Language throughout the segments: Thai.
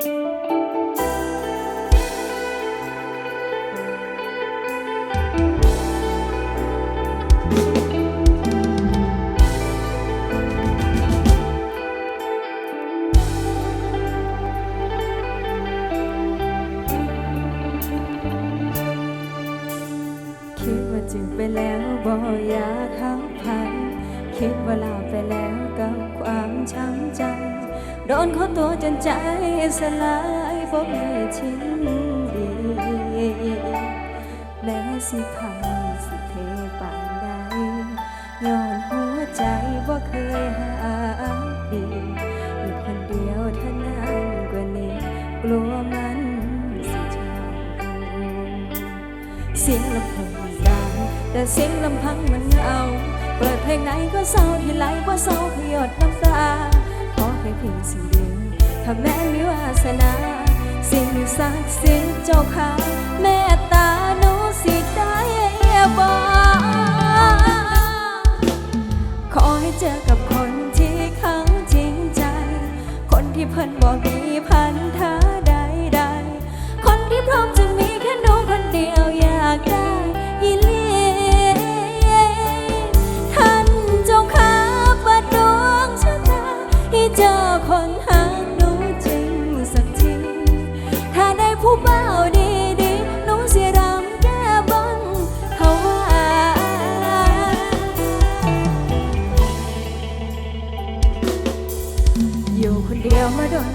คิดว่าจึงไปแล้วบ่อยากเข้าพันคิดว่าลาไปแล้วกับความช้ำใจ โดนเขาตัวจนใจ สลายบ่มีชิ้นดีแม้สิพังสิเทปานใดย้อนหัวใจบ่เคยหาดีอยู่คนเดียวเท่านั้นกว่านี้ กลัวมันสิเจ้าเสียงลำโพงดังแต่เสียงลำพังมันเหงาเปิดเพลงไหนก็เศร้าที่ไหลว่าเศร้าขยดน้ำตาขอแค่เพียงสิ่งเดียว ถ้าแม่มีวาสนา สิ่งศักดิ์สิทธิ์เจ้าค่ะแม่ตาหนูสิได้บอกขอให้เจอกับคนที่เขาจริงใจ คนที่เพิ่นบอกมีพันธะใดๆคนที่พร้อม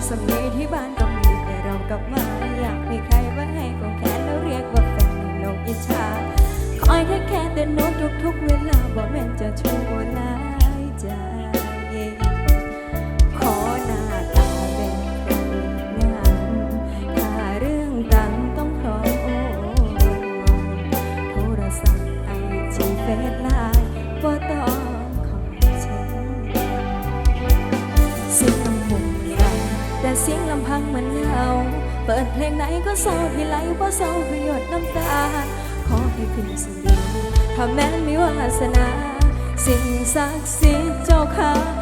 สมีที่บ้านก็มีแต่เรากลับมา อยากมีใครมาให้ของแขนแล้วเรียกว่าแฟนนกอิจฉาคอยแค่แค่แต่นกทุกๆเวลาบอกแม่นจะช่วหลา เสียงเหมือนเงา เปิดเพลงไหนก็เศร้าที่ไหลเพราะเศร้าคือหยดน้ำตา ขอให้เพียงสิ่งเดียวถ้าแม้นมีวาสนา สิ่งศักดิ์สิทธิ์เจ้าค่ะ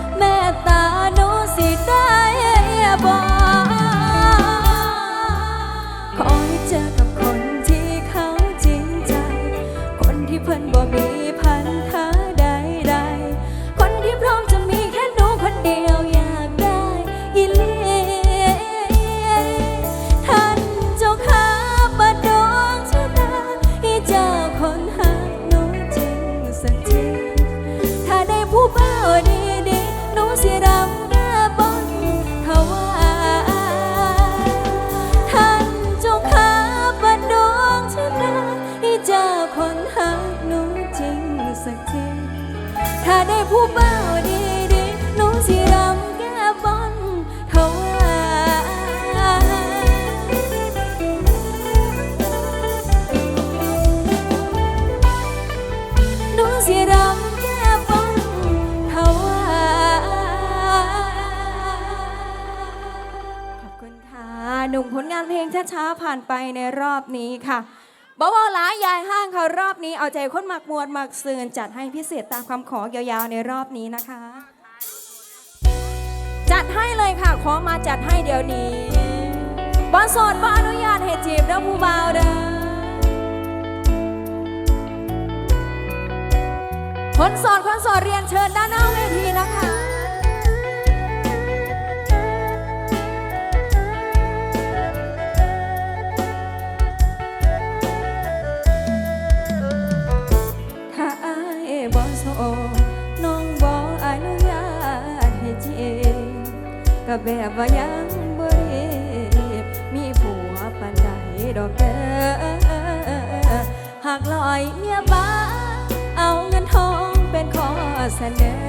ช้าผ่านไปในรอบนี้ค่ะบอกว่าหลายยายห้างค่ะรอบนี้เอาใจคนหมักมวลหมักซืนจัดให้พิเศษตามคำขอยาวๆในรอบนี้นะคะ จัดให้เลยค่ะ ขอมาจัดให้เดี๋ยวนี้บอลโสดบออนุญาตให้จีบเด้อผู้บ่าวเด้อคนสดคนสดเรียนเชิญด้านหน้าเวทีนะคะ ก็แบบว่ายังบ่รีบมีผัวปานใดดอกเด้อหากลอยเมียบ้า เอาเงินทองเป็นข้อเสนอ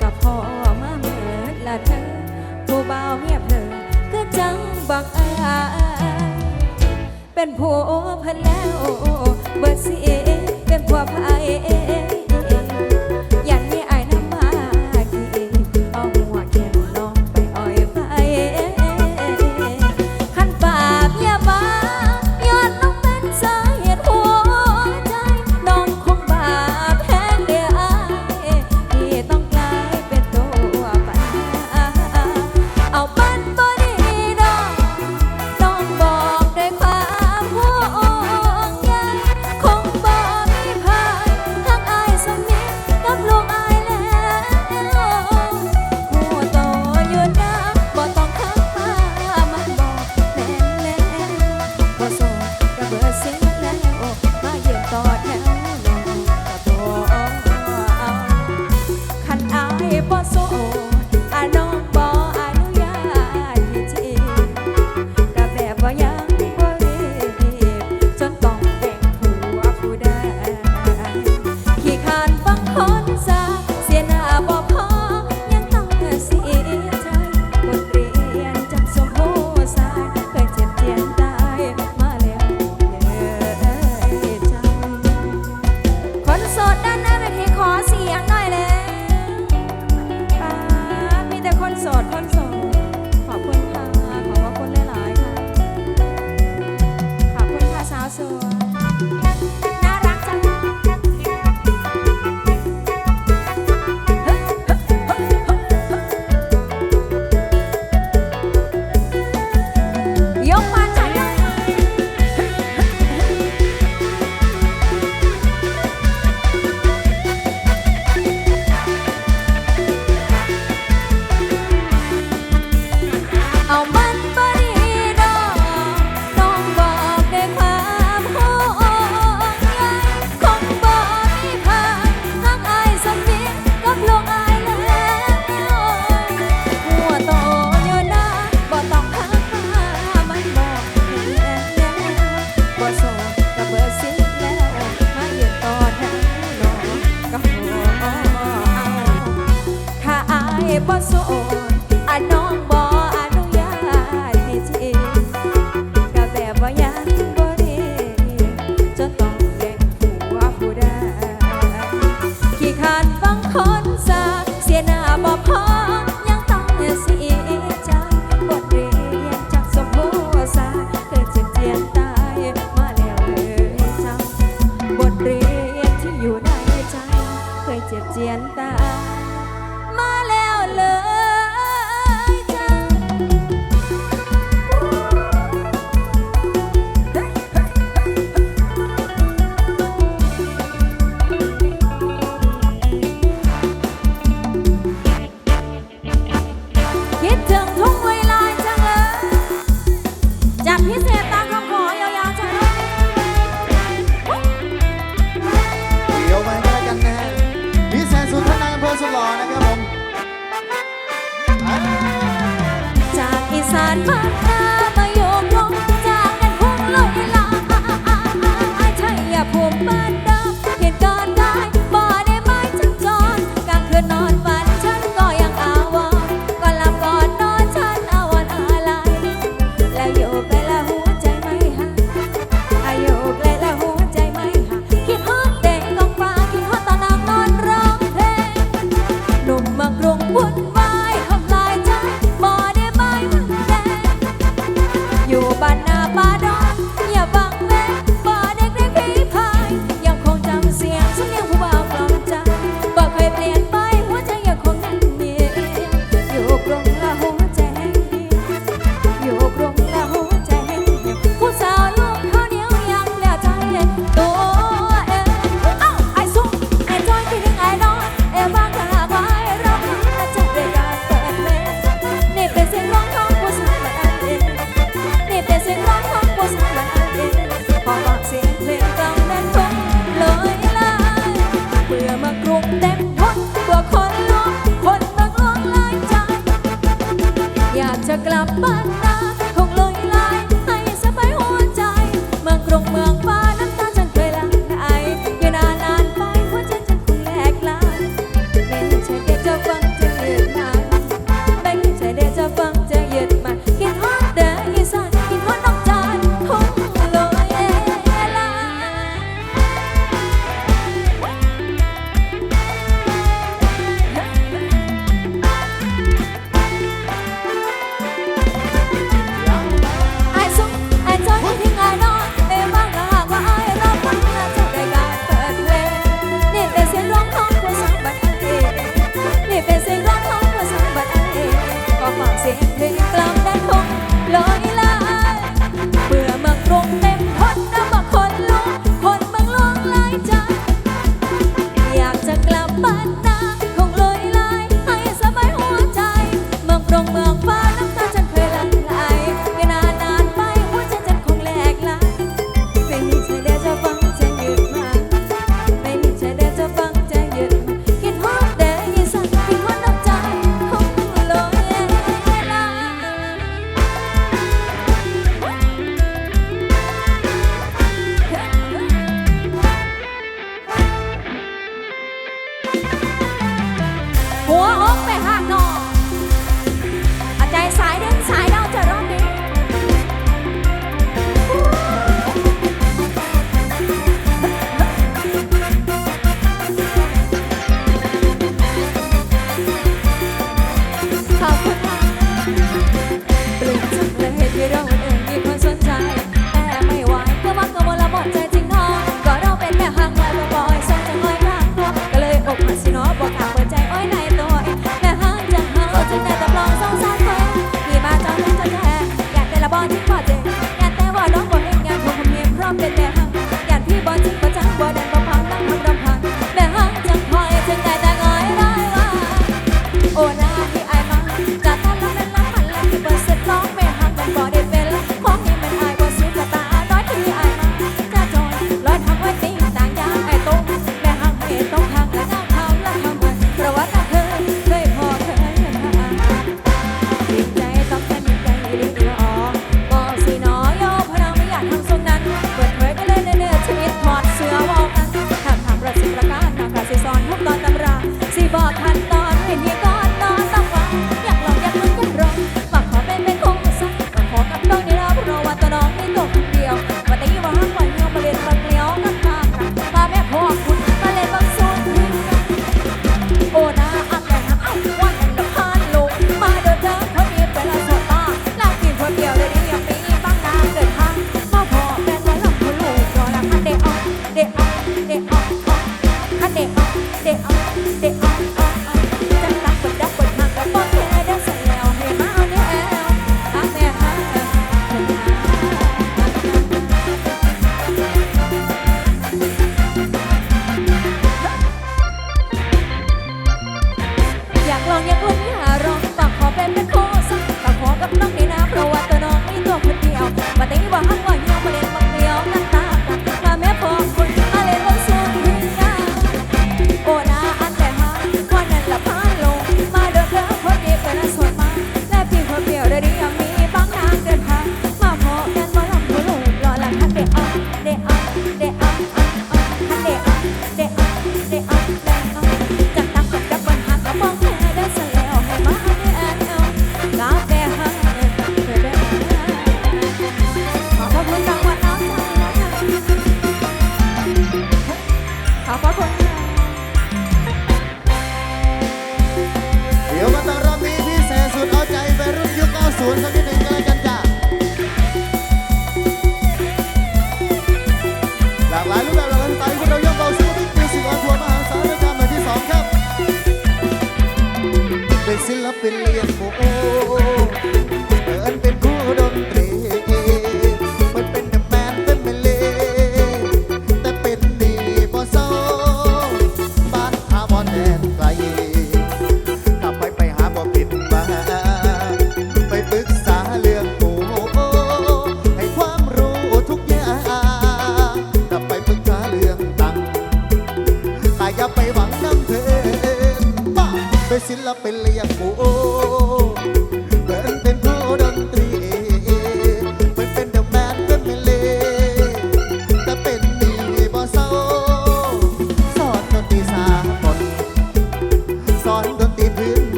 ก็พอมาเหมือนละเธอ ผู้บ่าวเมียเพลอก็จังบักอายเป็นผัวเพันแล้วเบิดสิเป็นผัวพาย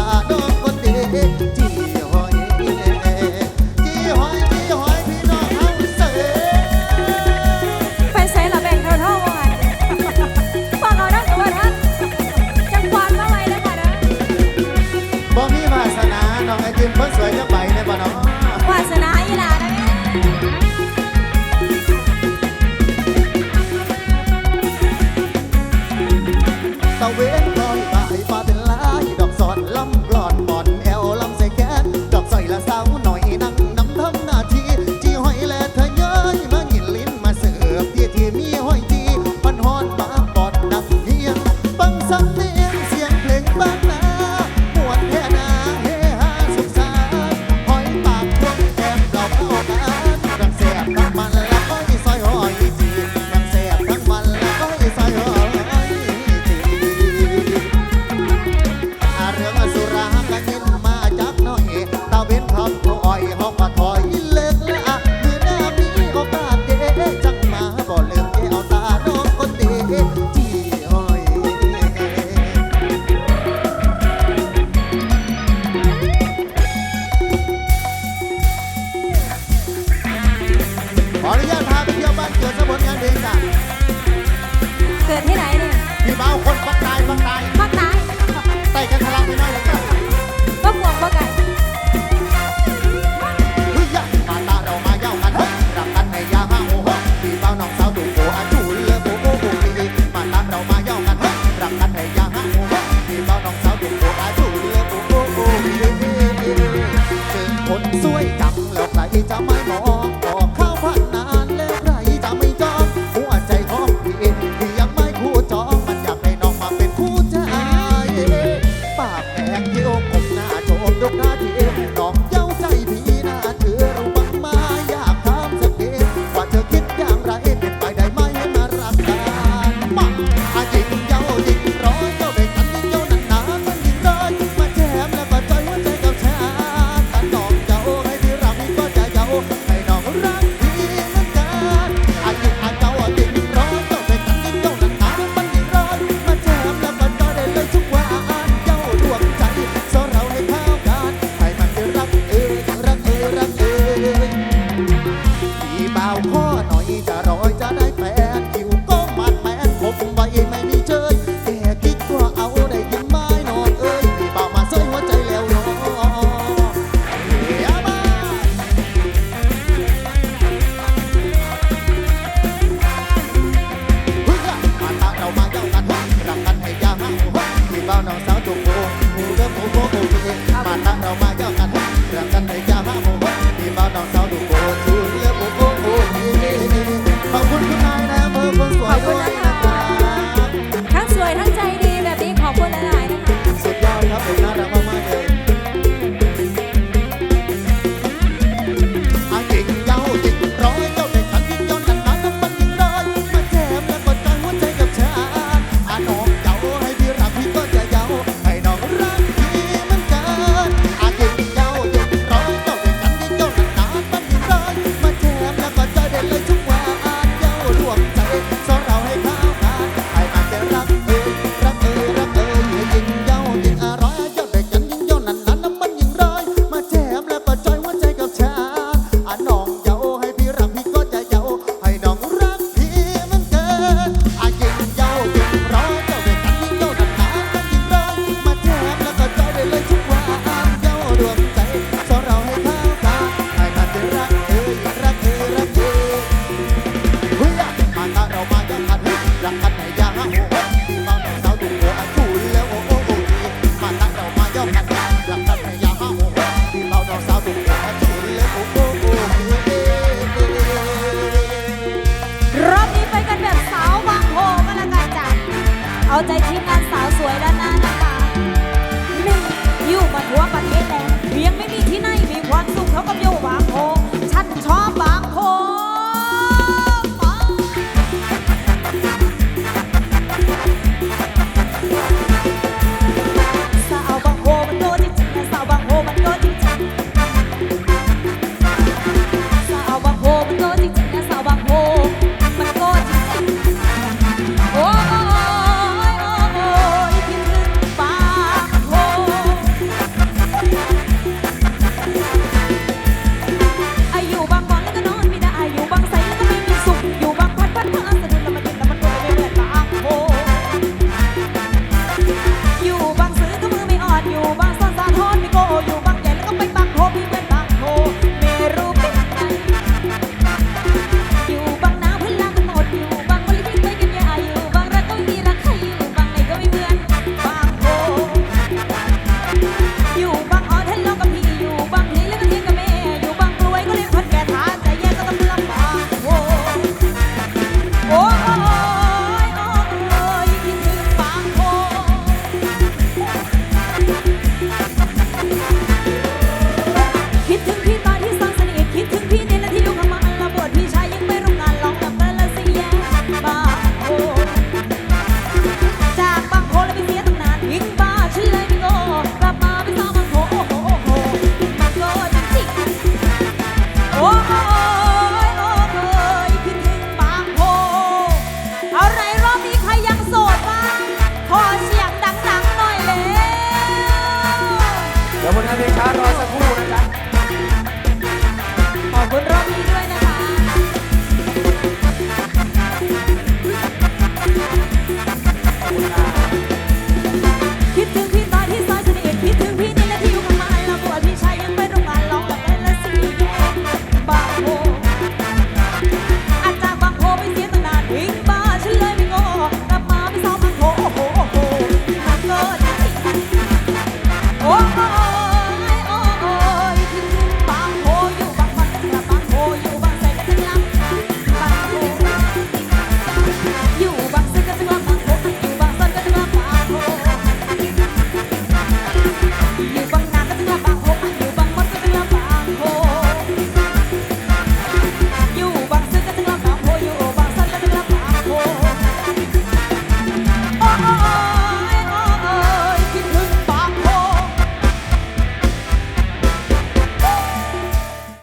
pasado